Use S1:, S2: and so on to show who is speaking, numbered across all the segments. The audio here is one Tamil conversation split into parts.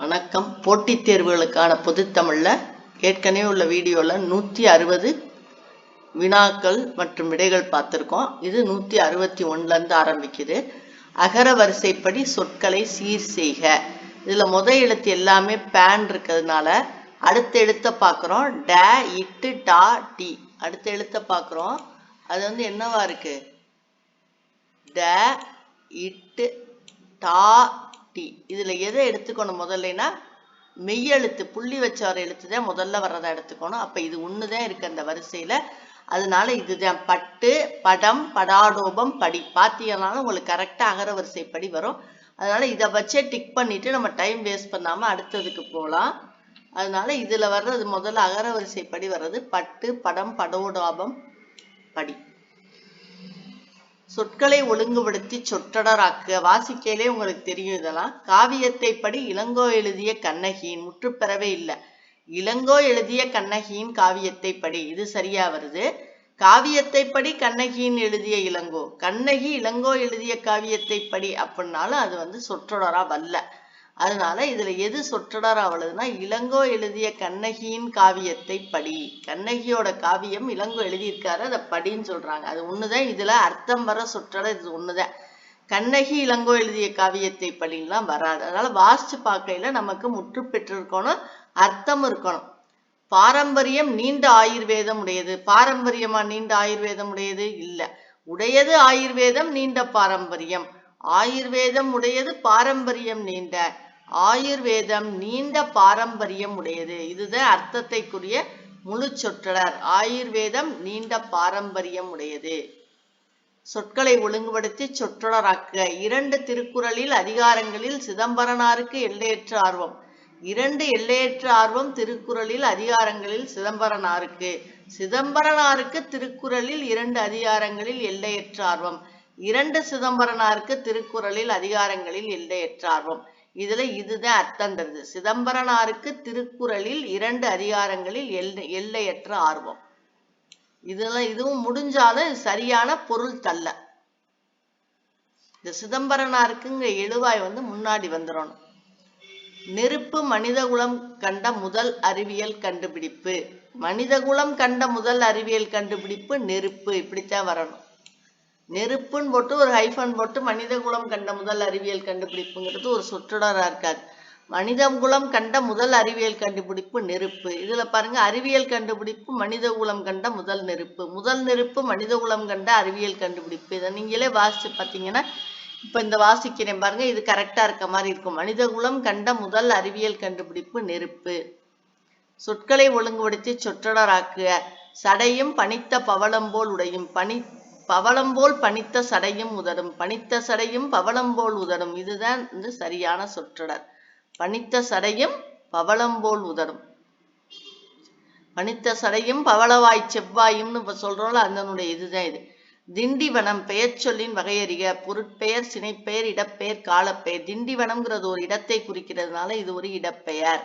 S1: வணக்கம். போட்டித் தேர்வுகளுக்கான பொதுத்தமிழில் ஏற்கனவே உள்ள வீடியோவில் நூற்றி அறுபது வினாக்கள் மற்றும் விடைகள் பார்த்துருக்கோம். இது நூற்றி அறுபத்தி ஒன்றுலேருந்து ஆரம்பிக்குது. அகர வரிசைப்படி சொற்களை சீர் செய்க. இதில் முத எழுத்து எல்லாமே பேன் இருக்கிறதுனால அடுத்த எழுத்தை பார்க்குறோம். ட இட்டு டா டி. அடுத்த எழுத்தை பார்க்குறோம். அது வந்து என்னவா இருக்குது ட இட்டு டா டி. இதில் எதை எடுத்துக்கணும் முதல்லனா மெய்யெழுத்து புள்ளி வச்ச வர எழுத்து தான் முதல்ல வர்றதை எடுத்துக்கணும். அப்போ இது ஒன்று தான் இருக்குது அந்த வரிசையில். அதனால இதுதான் பட்டு படம் படாடோபம் படி. பார்த்தீங்கன்னாலும் உங்களுக்கு கரெக்டாக அகர வரிசைப்படி வரும். அதனால இதை வச்சே டிக் பண்ணிட்டு நம்ம டைம் வேஸ்ட் பண்ணாமல் அடுத்ததுக்கு போகலாம் அதனால இதில் வர்றது முதல்ல அகர வரிசைப்படி வர்றது பட்டு படம் படோடாபம் படி. சொற்களை ஒழுங்குபடுத்தி சொற்றொடராக்க. வாசிக்கையிலே உங்களுக்கு தெரியும் இதெல்லாம். காவியத்தை படி இளங்கோ எழுதிய கண்ணகியின் முற்றுப்பெறவே இல்லை. இளங்கோ எழுதிய கண்ணகியின் காவியத்தை படி இது சரியா வருது? காவியத்தை படி கண்ணகியின் எழுதிய இளங்கோ. கண்ணகி இளங்கோ எழுதிய காவியத்தை படி அப்படின்னாலும் அது வந்து சொற்றொடரா வல்ல அதனால இதுல எது சொற்றடர் ஆவலதுன்னா இளங்கோ எழுதிய கண்ணகியின் காவியத்தை படி. கண்ணகியோட காவியம் இளங்கோ எழுதியிருக்காரு அதை படின்னு சொல்றாங்க. அது ஒண்ணுதான் இதுல அர்த்தம் வர சொற்றொடர் இது ஒண்ணுதான். கண்ணகி இளங்கோ எழுதிய காவியத்தை படிலாம் வராது. அதனால வாசிச்சு பார்க்கையில நமக்கு முற்று பெற்றிருக்கணும் அர்த்தம் இருக்கணும். பாரம்பரியம் நீண்ட ஆயுர்வேதம் உடையது. பாரம்பரியமா நீண்ட ஆயுர்வேதம் உடையது? இல்ல. உடையது ஆயுர்வேதம் நீண்ட பாரம்பரியம். ஆயுர்வேதம் உடையது பாரம்பரியம் நீண்ட. ஆயுர்வேதம் நீண்ட பாரம்பரியம் உடையது. இதுதான் அர்த்தத்தைக்குரிய முழு சொற்றொடர். ஆயுர்வேதம் நீண்ட பாரம்பரியம் உடையது. சொற்களை ஒழுங்குபடுத்தி சொற்றொடராக்க. இரண்டு திருக்குறளில் அதிகாரங்களில் சிதம்பரனாருக்கு எல்லையற்ற ஆர்வம். இரண்டு எல்லையற்ற ஆர்வம் திருக்குறளில் அதிகாரங்களில் சிதம்பரனாருக்கு. சிதம்பரனாருக்கு திருக்குறளில் இரண்டு அதிகாரங்களில் எல்லையற்ற ஆர்வம். இரண்டு சிதம்பரனாருக்கு திருக்குறளில் அதிகாரங்களில் எல்லையற்ற ஆர்வம். இதுல இதுதான் அர்த்தம் தருது. சிதம்பரனாருக்கு திருக்குறளில் இரண்டு அதிகாரங்களில் எல்லை எல்லையற்ற ஆர்வம். இதுல இதுவும் முடிஞ்சாலும் சரியான பொருள் தள்ள இந்த சிதம்பரனாருக்குங்கிற எழுவாய் வந்து முன்னாடி வந்துடணும் நெருப்பு மனிதகுலம் கண்ட முதல் அறிவியல் கண்டுபிடிப்பு. மனிதகுலம் கண்ட முதல் அறிவியல் கண்டுபிடிப்பு நெருப்பு. இப்படித்தான் வரணும். நெருப்புன்னு போட்டு ஒரு ஹைஃபன் போட்டு மனித குலம் கண்ட முதல் அறிவியல் கண்டுபிடிப்புங்கிறது ஒரு சொற்றொடரா இருக்காது. மனித குலம் கண்ட முதல் அறிவியல் கண்டுபிடிப்பு நெருப்பு. இதுல பாருங்க அறிவியல் கண்டுபிடிப்பு மனித குலம் கண்ட முதல் நெருப்பு. முதல் நெருப்பு மனித குலம் கண்ட அறிவியல் கண்டுபிடிப்பு. இதை நீங்களே வாசிச்சு பார்த்தீங்கன்னா இப்ப இந்த வாசிக்கிறேன் பாருங்க இது கரெக்டா இருக்க மாதிரி இருக்கும். மனித குலம் கண்ட முதல் அறிவியல் கண்டுபிடிப்பு நெருப்பு. சொற்களை ஒழுங்குபடுத்தி சொற்றொடராக்குக. சடையும் பனித்த பவளம் போல் உடையும். பனி பவளம்போல் பனித்த சடையும் உதடும். பனித்த சடையும் பவளம்போல் உதடும். இதுதான் வந்து சரியான சொற்றொடர். பனித்த சடையும் பவளம்போல் உதடும். பனித்த சடையும் பவளவாய் செவ்வாயும்னு இப்ப சொல்றோம்ல அதனுடைய இதுதான் இது. திண்டிவனம் பெயர்ச்சொல்லின் வகையறிக. பொருட்பெயர் சினைப்பெயர் இடப்பெயர் காலப்பெயர். திண்டிவனம்ங்கிறது ஒரு இடத்தை குறிக்கிறதுனால இது ஒரு இடப்பெயர்.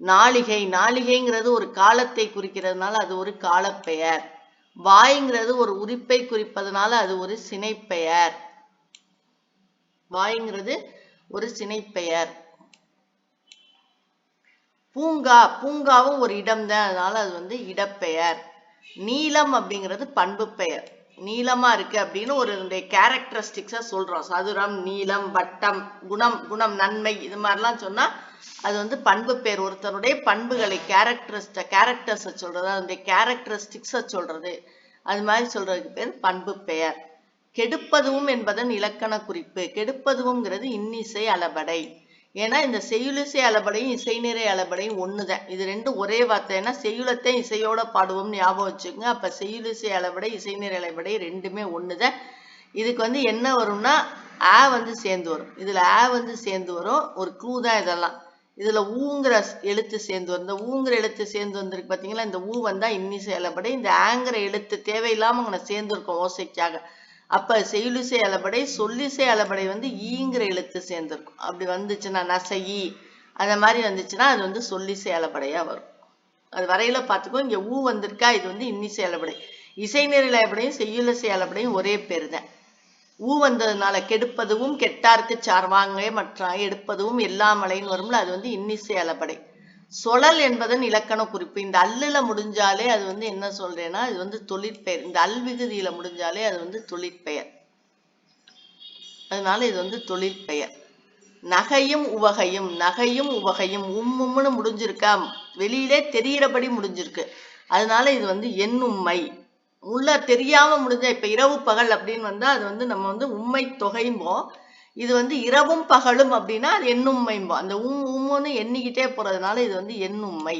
S1: நாளிகை நாளிகைங்கிறது ஒரு காலத்தை குறிக்கிறதுனால அது ஒரு காலப்பெயர். வாய்ங்கிறது ஒரு உறுப்பை குறிப்பதனால அது ஒரு சினைப்பெயர். வாய்ங்கிறது ஒரு சினைப்பெயர். பூங்கா பூங்காவும் ஒரு இடம் தான் அதனால அது வந்து இடப்பெயர். நீலம் அப்படிங்கிறது பண்பு பெயர் நீளமா இருக்கு அப்படின்னு ஒரு கேரக்டரிஸ்டிக்ஸா சொல்றோம். சதுரம் நீளம் வட்டம் குணம் குணம் நன்மை இது மாதிரிலாம் சொன்னா அது வந்து பண்பு பெயர் ஒருத்தருடைய பண்புகளை கேரக்டரிஸ்ட கேரக்டர்ஸை சொல்றது அதனுடைய கேரக்டரிஸ்டிக்ஸை சொல்றது அது மாதிரி சொல்றதுக்கு பேர் பண்பு பெயர். கெடுப்பதுவும் என்பதன் இலக்கண குறிப்பு. கெடுப்பதுவும்ங்கிறது இன்னிசை அளபடை. ஏன்னா இந்த செய்யுளிசை அளபடையும் இசை நிறை அளபடையும் ஒண்ணுதான். இது ரெண்டும் ஒரே வார்த்தை. ஏன்னா செய்யுளத்தை இசையோட பாடுவோம் ஞாபகம் வச்சுக்கோங்க. அப்ப செய்யுளிசை அளபடை இசை நிறை அளபடை ரெண்டுமே ஒண்ணுதான். இதுக்கு வந்து என்ன வரும்னா ஆ வந்து சேர்ந்து வரும். இதுல ஆ வந்து சேர்ந்து வரும். ஒரு க்ளூ தான் இதெல்லாம். இதுல ஊங்கிற எழுத்து சேர்ந்து வரும். இந்த ஊங்கிற எழுத்து சேர்ந்து வந்திருக்கு பாத்தீங்களா? இந்த ஊ வந்தா இன்னிசை அளபடை. இந்த ஆங்கிற எழுத்து தேவையில்லாம அங்கே சேர்ந்து இருக்கும் ஓசைக்காக. அப்ப செய்யுளிசை அலபடை சொல்லிசை அலபடை வந்து ஈங்கிற எழுத்து சேர்ந்திருக்கும். அப்படி வந்துச்சுன்னா நசையி அந்த மாதிரி வந்துச்சுன்னா அது வந்து சொல்லிசை அலபடையா வரும். அது வரையில பார்த்துக்கோ இங்க ஊ வந்திருக்கா இது வந்து இன்னிசை அலபடை இசை நிறை அளபடையும் செய்யுளிசை அளபடையும் ஒரே பேர் தான் ஊ வந்ததுனால கெடுப்பதுவும் கெட்டார்க்கு சார்வாங்க மற்ற எடுப்பதும் எல்லா மலைன்னு வரும்ல அது வந்து இன்னிசை அலபடை சொலல் என்பதன் இலக்கண குறிப்பு. இந்த அல்லுல முடிஞ்சாலே அது வந்து என்ன சொல்றேன்னா இது வந்து தொழிற்பெயர். இந்த அல்விகுதியில முடிஞ்சாலே அது வந்து தொழிற்பெயர். அதனால இது வந்து தொழிற்பெயர். நகையும் உவகையும் நகையும் உவகையும் உம்மும்னு முடிஞ்சிருக்கா? வெளியிலே தெரிகிறபடி முடிஞ்சிருக்கு. அதனால இது வந்து எண்ணும்மை உள்ள தெரியாம முடிஞ்ச இப்ப இரவு பகல் அப்படின்னு வந்தா அது வந்து நம்ம வந்து உண்மை தொகைம்போம். இது வந்து இரவும் பகலும் அப்படின்னா அது எண்ணும்மைம்போம் அந்த உம் உம்முன்னு எண்ணிக்கிட்டே போறதுனால இது வந்து எண்ணும்மை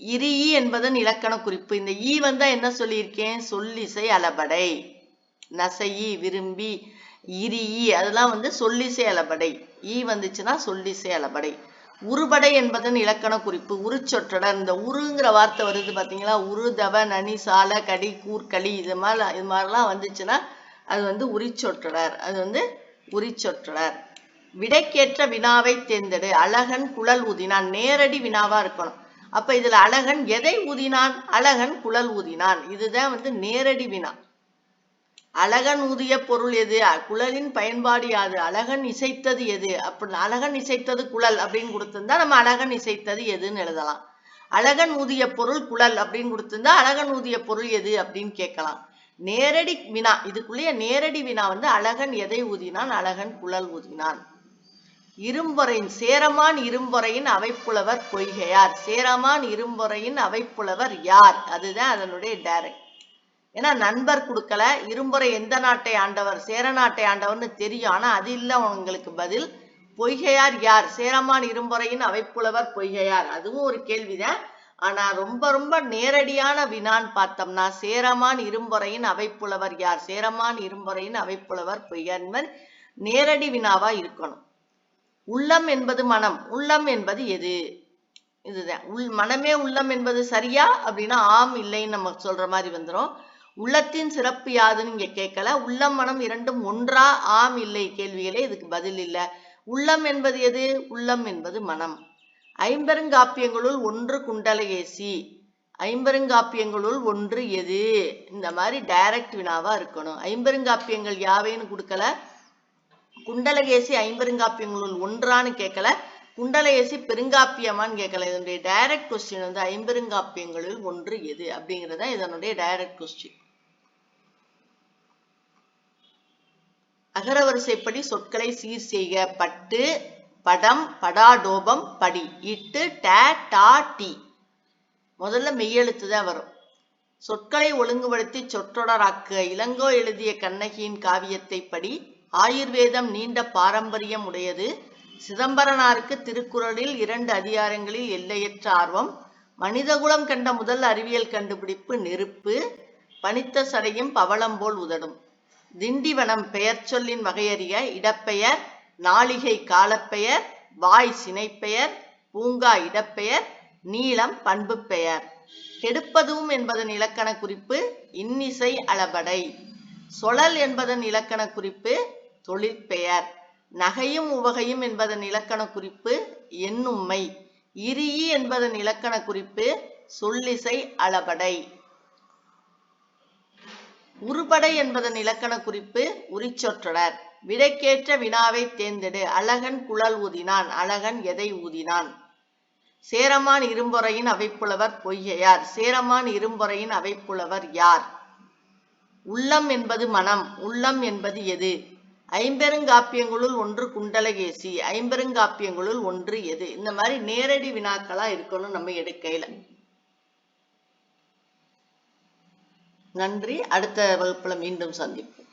S1: இரி என்பதன் இலக்கண குறிப்பு. இந்த ஈ வந்தா என்ன சொல்லியிருக்கேன்? சொல்லிசை அளபடை. நசையி விரும்பி இரி அதெல்லாம் வந்து சொல்லிசை அளபடை. ஈ வந்துச்சுன்னா சொல்லிசை அளபடை. உருபடை என்பதன் இலக்கண குறிப்பு. உருச்சொற்றடர் இந்த உருங்கிற வார்த்தை வருது பாத்தீங்களா? உரு தவ நனி சால கடி கூர்களி இது மாதிரி இது மாதிரிலாம் வந்துச்சுன்னா அது வந்து உரிச்சொற்றடர் அது வந்து உரிச்சொற்றடர் விடைக்கேற்ற வினாவை தேர்ந்தெடு. அழகன் குழல் ஊதினான். நேரடி வினாவா இருக்கணும். அப்ப இதுல அழகன் எதை ஊதினான்? அழகன் குழல் ஊதினான். இதுதான் வந்து நேரடி வினா. அழகன் ஊதிய பொருள் எது? குழலின் பயன்பாடு யாது? அழகன் இசைத்தது எது? அப்படி அழகன் இசைத்தது குழல் அப்படின்னு கொடுத்திருந்தா நம்ம அழகன் இசைத்தது எதுன்னு எழுதலாம். அழகன் ஊதிய பொருள் குழல் அப்படின்னு கொடுத்திருந்தா அழகன் ஊதிய பொருள் எது அப்படின்னு கேட்கலாம். நேரடி வினா இதுக்குள்ளேயே நேரடி வினா வந்து அழகன் எதை ஊதினான்? அழகன் குழல் ஊதினான். இரும்பொறையின் சேரமான் இரும்பொறையின் அவைப்புலவர் பொய்கையார். சேரமான் இரும்பொறையின் அவைப்புலவர் யார்? அதுதான் அதனுடைய டைரக்ட் ஏன்னா நண்பர் கொடுக்கல இரும்பொறை எந்த நாட்டை ஆண்டவர் சேர நாட்டை ஆண்டவர்னு தெரியும். ஆனா அது இல்ல உங்களுக்கு பதில் பொய்கையார் யார்? சேரமான் இரும்பொறையின் அவைப்புலவர் பொய்கையார். அதுவும் ஒரு கேள்விதான். ஆனா ரொம்ப ரொம்ப நேரடியான வினான்னு பார்த்தோம்னா சேரமான் இரும்புறையின் அவைப்புலவர் யார்? சேரமான் இரும்புறையின் அவைப்புலவர் பொய்யார் நேரடி வினாவா இருக்கணும். உள்ளம் என்பது மனம். உள்ளம் என்பது எது? இதுதான். உள் மனமே உள்ளம் என்பது சரியா? அப்படின்னா ஆம் இல்லைன்னு நம்ம சொல்ற மாதிரி வந்துடும் உள்ளத்தின் சிறப்பு யாதுன்னு இங்க கேட்கல. உள்ளம் மனம் இரண்டும் ஒன்றா? ஆம் இல்லை கேள்விகளே இதுக்கு பதில் இல்லை. உள்ளம் என்பது எது? உள்ளம் என்பது மனம். ஐம்பெருங்காப்பியங்களுள் ஒன்று குண்டலகேசி ஐம்பெருங்காப்பியங்களுள் ஒன்று எது? இந்த மாதிரி டைரக்ட் வினாவா இருக்கணும். ஐம்பெருங்காப்பியங்கள் யாவைன்னு கொடுக்கல? குண்டலகேசி ஐம்பெருங்காப்பியங்களுள் ஒன்றான்னு கேட்கல. குண்டலகேசி பெருங்காப்பியமான்னு கேட்கல. இதனுடைய டைரக்ட் கொஸ்டின் வந்து ஐம்பெருங்காப்பியங்களில் ஒன்று எது? அப்படிங்கறத இதனுடைய டைரக்ட் கொஸ்டின் அகரவரிசைப்படி சொற்களை சீர் செய்க பட்டு படம் படாடோபம் படி. இட்டு டே டா டி. முதல்ல மெய்யெழுத்து தான் வரும். சொற்களை ஒழுங்குபடுத்தி சொற்றொடராக்க இளங்கோ எழுதிய கண்ணகியின் காவியத்தை படி ஆயுர்வேதம் நீண்ட பாரம்பரியம் உடையது. சிதம்பரனாருக்கு திருக்குறளில் இரண்டு அதிகாரங்களில் எல்லையற்ற ஆர்வம் மனிதகுலம் கண்ட முதல் அறிவியல் கண்டுபிடிப்பு நெருப்பு பனித்த சடையும் பவளம் போல் உதடும். திண்டிவனம் பெயர் சொல்லின் வகையறிய இடப்பெயர் நாளிகை காலப்பெயர் வாய் சினைப்பெயர் பூங்கா இடப்பெயர் நீளம் பண்பு பெயர் கெடுப்பதும் என்பதன் இலக்கண குறிப்பு இன்னிசை அளபடை. சொலல் என்பதன் இலக்கண குறிப்பு தொழிற்பெயர். நகையும் உவகையும் என்பதன் இலக்கண குறிப்பு எண்ணும்மை. இரியி என்பதன் இலக்கண குறிப்பு சொல்லிசை அளபடை. உருபடை என்பதன் இலக்கண குறிப்பு உரிச்சொற்றொடர். விடைக்கேற்ற வினாவை தேர்ந்தெடு. அழகன் குழல் ஊதினான் அழகன் எதை ஊதினான்? சேரமான் இரும்பொறையின் அவைப்புலவர் பொய்கையார். சேரமான் இரும்பொறையின் அவைப்புலவர் யார்? உள்ளம் என்பது மனம் உள்ளம் என்பது எது? ஐம்பெருங்காப்பியங்களுள் ஒன்று குண்டலகேசி ஐம்பெருங்காப்பியங்களுள் ஒன்று எது? இந்த மாதிரி நேரடி வினாக்களா இருக்கணும் நம்ம எடுக்கையில. நன்றி. அடுத்த வகுப்புல மீண்டும் சந்திப்போம்.